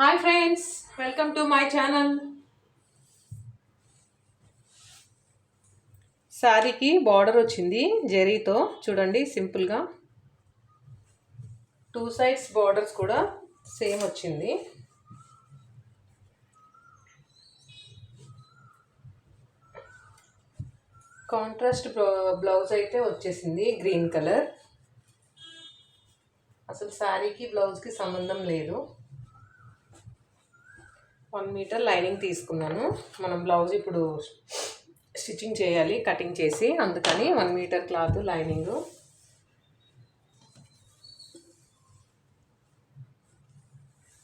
Hi friends welcome to my channel శారీకి border వచ్చింది జరీతో. చూడండి సింపుల్గా. టూ సైడ్స్ బార్డర్స్ కూడా సేమ్ వచ్చింది. కాంట్రాస్ట్ బ్లౌజ్ అయితే వచ్చేసింది గ్రీన్ కలర్. అసలు శారీకి బ్లౌజ్కి సంబంధం లేదు. వన్ మీటర్ లైనింగ్ తీసుకున్నాను. మనం బ్లౌజ్ ఇప్పుడు స్టిచ్చింగ్ చేయాలి కటింగ్ చేసి. అందుకని one metre cloth lining.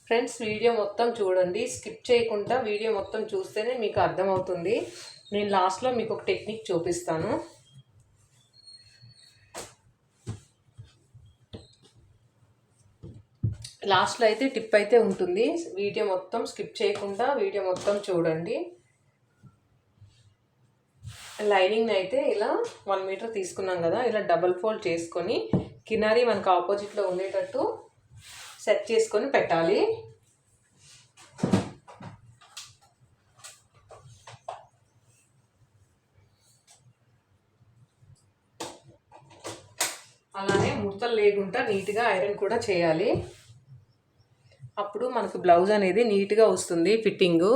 Friends video మొత్తం చూడండి. స్కిప్ చేయకుండా వీడియో మొత్తం చూస్తేనే మీకు అర్థమవుతుంది. నేను లాస్ట్లో మీకు ఒక టెక్నిక్ చూపిస్తాను. లాస్ట్లో అయితే టిప్ అయితే ఉంటుంది. వీడియో మొత్తం స్కిప్ చేయకుండా వీడియో మొత్తం చూడండి. లైనింగ్ అయితే ఇలా వన్ మీటర్ తీసుకున్నాం కదా ఇలా డబల్ ఫోల్డ్ చేసుకొని కినారీ మనకు ఆపోజిట్లో ఉండేటట్టు సెట్ చేసుకొని పెట్టాలి. అలానే ముడతలు లేకుండా నీట్గా ఐరన్ కూడా చేయాలి. అప్పుడు మనకు బ్లౌజ్ అనేది నీట్గా వస్తుంది ఫిట్టింగు.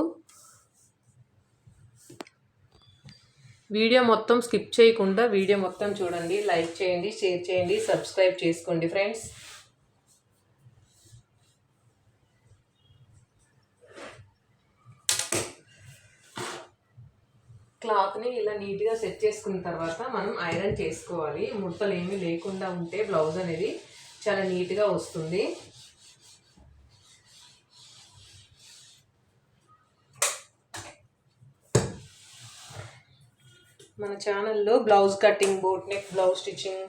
వీడియో మొత్తం స్కిప్ చేయకుండా వీడియో మొత్తం చూడండి లైక్ చేయండి షేర్ చేయండి సబ్స్క్రైబ్ చేసుకోండి ఫ్రెండ్స్. క్లాత్ని ఇలా నీట్గా సెట్ చేసుకున్న తర్వాత మనం ఐరన్ చేసుకోవాలి. ముడతలు ఏమీ లేకుండా ఉంటే బ్లౌజ్ అనేది చాలా నీట్గా వస్తుంది. మన ఛానల్లో blouse cutting boat neck blouse stitching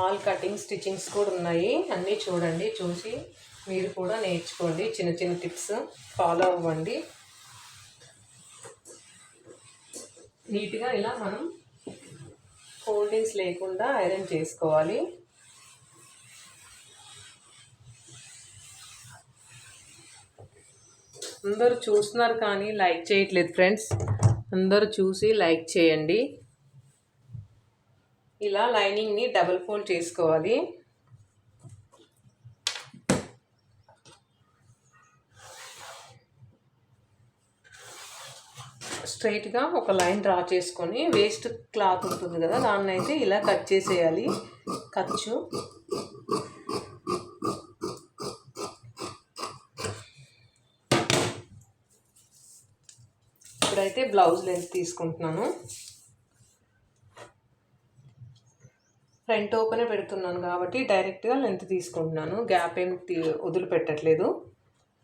all cutting stitchings కూడా ఉన్నాయి. అన్నీ చూడండి చూసి మీరు కూడా నేర్చుకోండి. చిన్న చిన్న టిప్స్ ఫాలో అవ్వండి. నీట్గా ఇలా మనం ఫోల్డింగ్స్ లేకుండా ఐరన్ చేసుకోవాలి. అందరూ చూస్తున్నారు కానీ లైక్ చేయట్లేదు ఫ్రెండ్స్ అందరూ చూసి లైక్ చేయండి. ఇలా లైనింగ్ని డబుల్ ఫోల్డ్ చేసుకోవాలి. స్ట్రైట్గా ఒక లైన్ డ్రా చేసుకొని వేస్ట్ క్లాత్ ఉంటుంది కదా దాన్ని అయితే ఇలా కట్ చేసేయాలి. ఖర్చు. ఇప్పుడైతే బ్లౌజ్ లెంత్ తీసుకుంటున్నాను. ఫ్రంట్ ఓపెనే పెడుతున్నాను కాబట్టి డైరెక్ట్గా లెంత్ తీసుకుంటున్నాను. గ్యాప్ ఏం వదిలిపెట్టట్లేదు.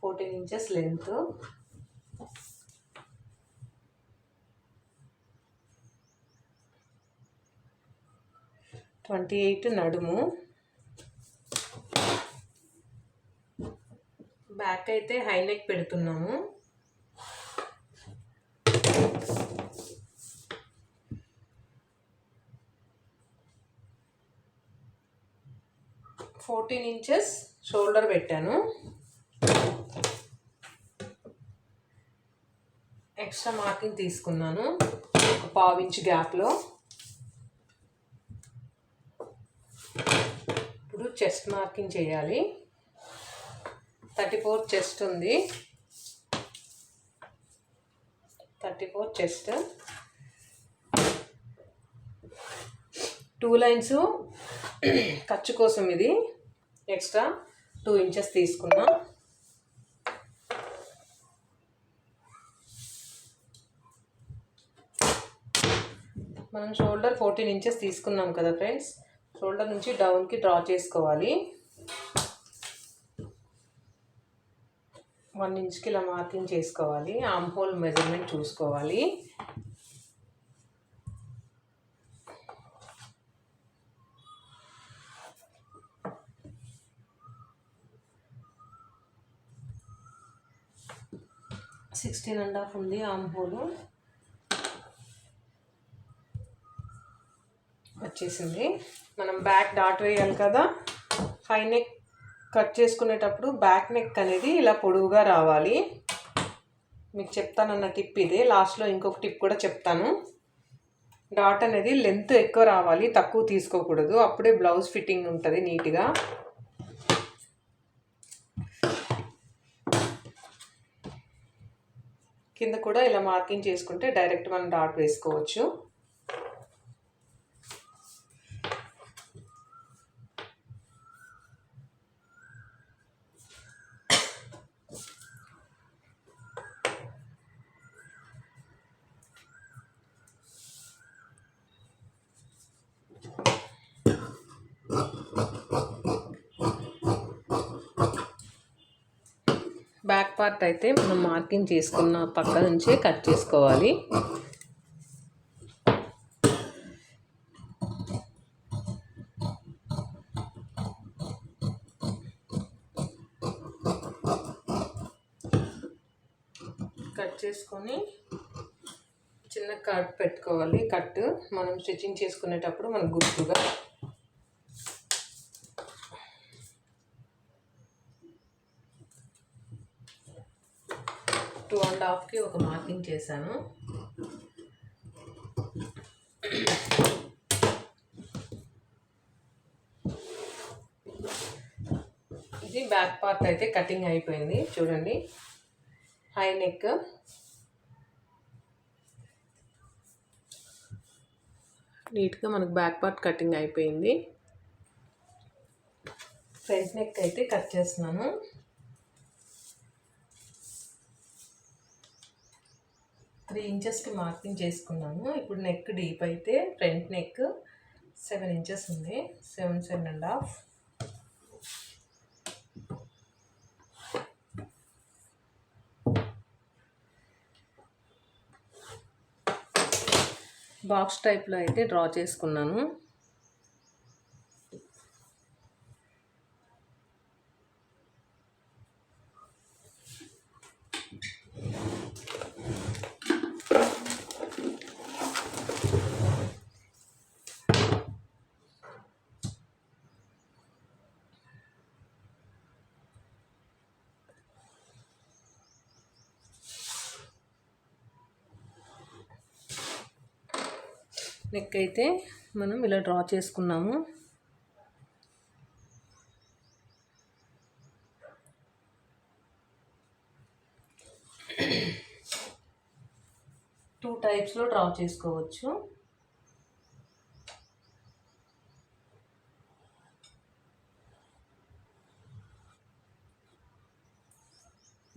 Fourteen inches length twenty eight నడుము. బ్యాక్ అయితే హైనెక్ పెడుతున్నాము. ఫోర్టీన్ ఇంచెస్ షోల్డర్ పెట్టాను. ఎక్స్ట్రా మార్కింగ్ తీసుకున్నాను ఒక పావు ఇంచ్ గ్యాప్లో. ఇప్పుడు చెస్ట్ మార్కింగ్ చేయాలి. థర్టీ ఫోర్ చెస్ట్ ఉంది. Thirty four chest. Two lines ఖర్చు కోసం ఇది. ఎక్స్ట్రా టూ ఇంచెస్ తీసుకున్నాం. మనం షోల్డర్ ఫోర్టీన్ ఇంచెస్ తీసుకున్నాం కదా ఫ్రెండ్స్. షోల్డర్ నుంచి డౌన్కి డ్రా చేసుకోవాలి. వన్ ఇంచ్కి ఇలా మార్కింగ్ చేసుకోవాలి. ఆమ్ హోల్ మెజర్మెంట్ చూసుకోవాలి. సిక్స్టీన్ అండ్ హాఫ్ ఉంది ఆమ్ వచ్చేసింది. మనం బ్యాక్ డాట్ వేయాలి కదా. హై నెక్ కట్ చేసుకునేటప్పుడు బ్యాక్ నెక్ అనేది ఇలా పొడువుగా రావాలి. మీకు చెప్తానన్న టిప్ ఇదే. లాస్ట్లో ఇంకొక టిప్ కూడా చెప్తాను. డాట్ అనేది లెంత్ ఎక్కువ రావాలి తక్కువ తీసుకోకూడదు. అప్పుడే బ్లౌజ్ ఫిట్టింగ్ ఉంటుంది నీట్గా. కింద కూడా ఇలా మార్కింగ్ చేసుకుంటే డైరెక్ట్ మనం డాట్ వేసుకోవచ్చు బ్యాక్ పార్ట్ అయితే మనం మార్కింగ్ చేసుకున్న పక్క నుంచే కట్ చేసుకోవాలి. కట్ చేసుకొని చిన్న కట్ పెట్టుకోవాలి. కట్ మనం స్టిచ్చింగ్ చేసుకునేటప్పుడు మనకు గుర్తుగా టూ అండ్ హాఫ్కి ఒక మార్కింగ్ చేశాను. ఇది బ్యాక్ పార్ట్ అయితే కటింగ్ అయిపోయింది. చూడండి. High neck. నీట్గా మనకు బ్యాక్ పార్ట్ కటింగ్ అయిపోయింది. ఫ్రంట్ నెక్ అయితే కట్ చేస్తున్నాను. త్రీ ఇంచెస్కి మార్కింగ్ చేసుకున్నాను. ఇప్పుడు నెక్ డీప్ అయితే ఫ్రంట్ నెక్ సెవెన్ ఇంచెస్ ఉంది. Seven seven and half box టైప్లో అయితే డ్రా చేసుకున్నాను. నెక్ అయితే మనం ఇలా డ్రా చేసుకున్నాము. టూ టైప్స్లో డ్రా చేసుకోవచ్చు.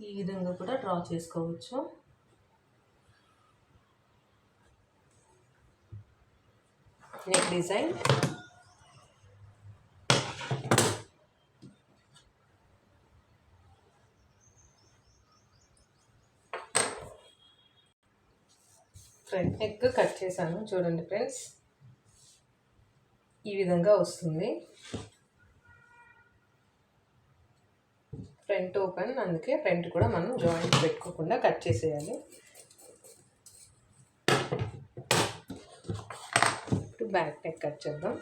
ఈ విధంగా కూడా డ్రా చేసుకోవచ్చు. Neck design front neck cut చేశాను చూడండి ఫ్రెండ్స్ ఈ విధంగా వస్తుంది. ఫ్రంట్ ఓపెన్ అందుకే ఫ్రంట్ కూడా మనం జాయింట్ పెట్టుకోకుండా కట్ చేసేయాలి. ఇప్పుడు బ్యాక్ నెక్ కట్ చేద్దాం.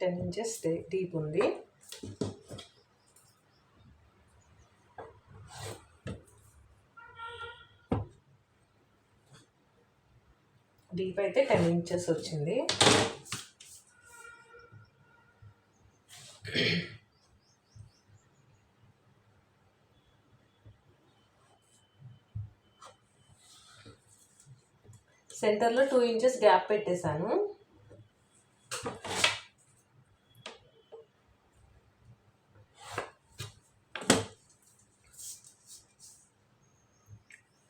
టెన్ ఇంచెస్ డీప్ ఉంది. డీప్ అయితే టెన్ ఇంచెస్ వచ్చింది. సెంటర్లో టూ ఇంచెస్ గ్యాప్ పెట్టేశాను.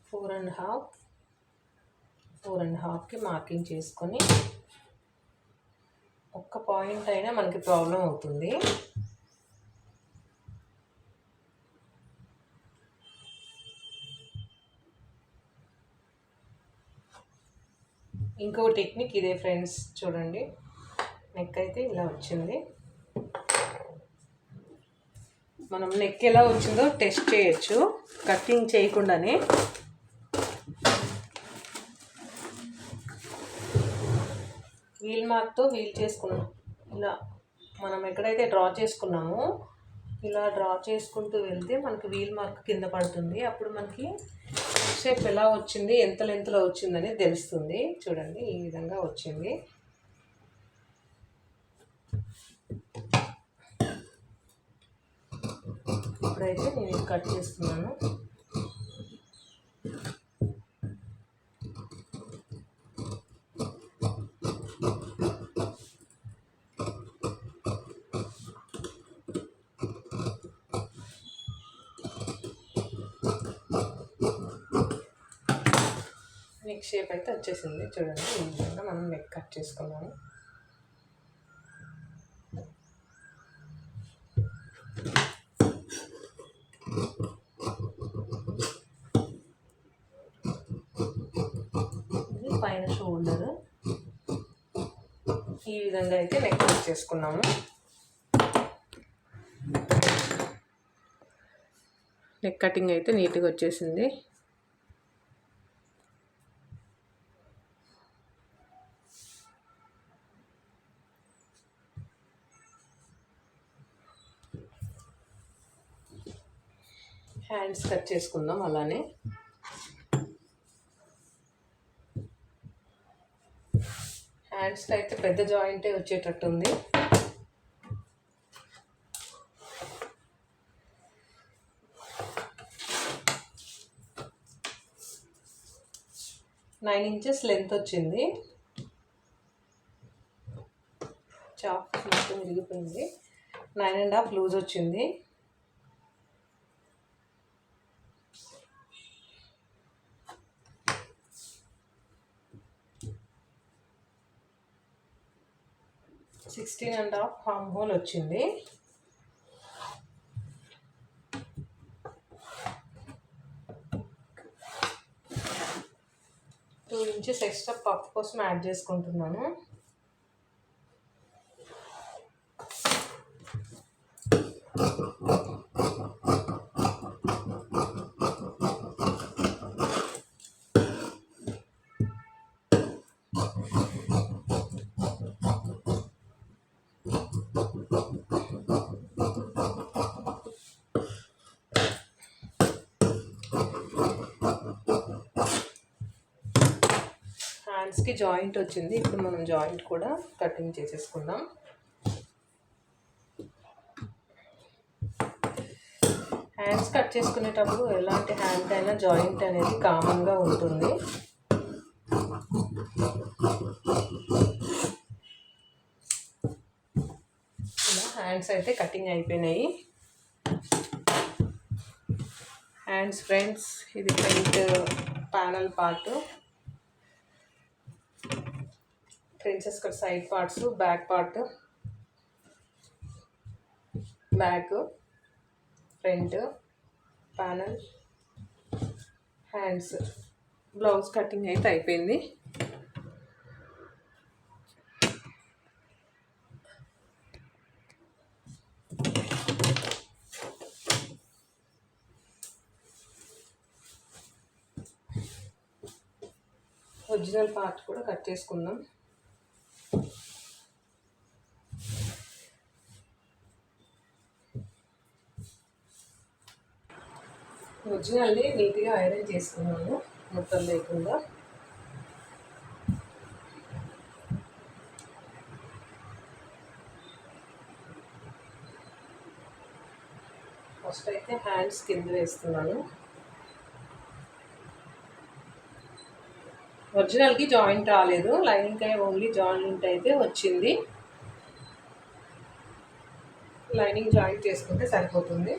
Four and half four and హాఫ్కి marking చేసుకొని ఒక్క పాయింట్ అయినా మనకి ప్రాబ్లం అవుతుంది. ఇంకో టెక్నిక్ ఇదే ఫ్రెండ్స్ చూడండి. నెక్ అయితే ఇలా వచ్చింది. మనం నెక్ ఎలా వచ్చిందో టెస్ట్ చేయొచ్చు కటింగ్ చేయకుండానే. వీల్ మార్క్తో వీల్ చేసుకున్నాం. ఇలా మనం ఎక్కడైతే డ్రా చేసుకున్నామో ఇలా డ్రా చేసుకుంటూ వెళ్తే మనకి వీల్ మార్క్ కింద పడుతుంది. అప్పుడు మనకి షేప్ ఎలా వచ్చింది ఎంత లెంత్లో వచ్చిందని తెలుస్తుంది. చూడండి ఈ విధంగా వచ్చింది. ఇప్పుడైతే నేను కట్ చేస్తున్నాను. నెక్ షేప్ అయితే వచ్చేసింది. చూడండి ఈ విధంగా మనం నెక్ కట్ చేసుకున్నాము పైన షోల్డర్ ఈ విధంగా అయితే నెక్ కట్ చేసుకున్నాము. నెక్ కటింగ్ అయితే నీట్గా వచ్చేసింది. హ్యాండ్స్ కట్ చేసుకుందాం అలానే. హ్యాండ్స్కి అయితే పెద్ద జాయింటే వచ్చేటట్టు ఉంది నైన్ ఇంచెస్ లెంత్ వచ్చింది. చాప్ మొత్తం విరిగిపోయింది. నైన్ అండ్ హాఫ్ లూజ్ వచ్చింది. Sixteen and half arm hole వచ్చింది. టూ ఇంచెస్ ఎక్స్ట్రా పఫ్ కోసం యాడ్ చేసుకుంటున్నాను. హ్యాండ్స్కి జాయింట్ వచ్చింది. ఇప్పుడు మనం జాయింట్ కూడా కటింగ్ చేసేసుకుందాం. హ్యాండ్స్ కట్ చేసుకునేటప్పుడు ఎలాంటి హ్యాండ్ అయినా జాయింట్ అనేది కామన్గా ఉంటుంది. ఇలా హ్యాండ్స్ అయితే కటింగ్ అయిపోయినాయి. హ్యాండ్స్ ఫ్రెండ్స్ ఇది front panel part princess cut side parts back part back front panel hands. Blouse cutting అయితే అయిపోయింది. ఒరిజినల్ పార్ట్ కూడా కట్ చేసుకుందాం. ఒరిజినల్ని నీట్గా ఐరన్ చేసుకున్నాను మొత్తం లేకుండా. ఫస్ట్ అయితే హ్యాండ్స్ కింద వేస్తున్నాను. ఒరిజినల్కి జాయింట్ రాలేదు లైనింగ్ ఓన్లీ జాయింట్ అయితే వచ్చింది. లైనింగ్ జాయింట్ చేసుకుంటే సరిపోతుంది.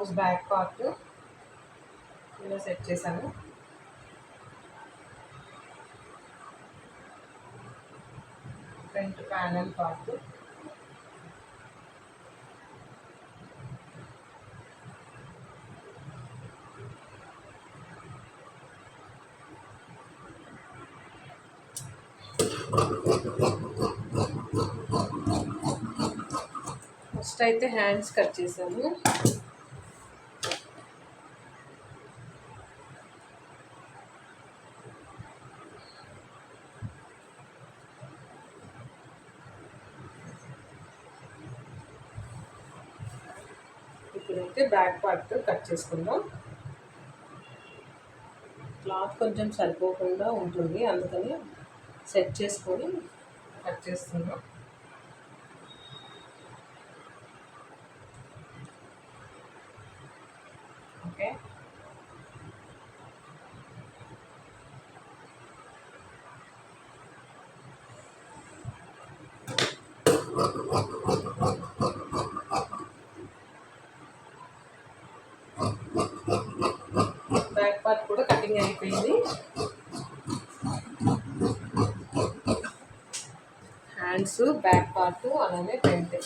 బ్లౌజ్ బ్యాక్ పార్ట్ ఇలా సెట్ చేశాను. Front panel part. ఫస్ట్ అయితే హ్యాండ్స్ కట్ చేశాను. ఇప్పుడైతే బ్యాక్ పార్ట్ కట్ చేసుకుందాం. క్లాత్ కొంచెం సరిపోకుండా ఉంటుంది అందుకని సెట్ చేసుకొని కట్ చేస్తున్నాం. ఓకే పార్ట్ కూడా కటింగ్ అయిపోయింది హ్యాండ్స్ బ్యాక్ పార్ట్ అలానే ఫ్రంట్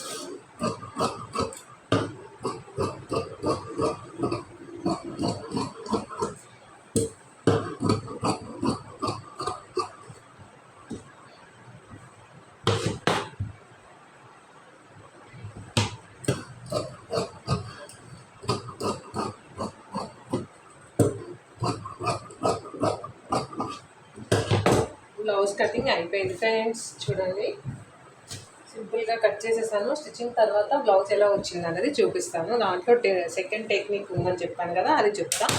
బ్లౌజ్ కటింగ్ అయిపోయింది ఫ్రెండ్స్ చూడండి. సింపుల్గా కట్ చేసేసాను. స్టిచ్చింగ్ తర్వాత బ్లౌజ్ ఎలా వచ్చింది అనేది చూపిస్తాను. దాంట్లో సెకండ్ టెక్నిక్ ఉందని చెప్పాను కదా అది చెప్తాను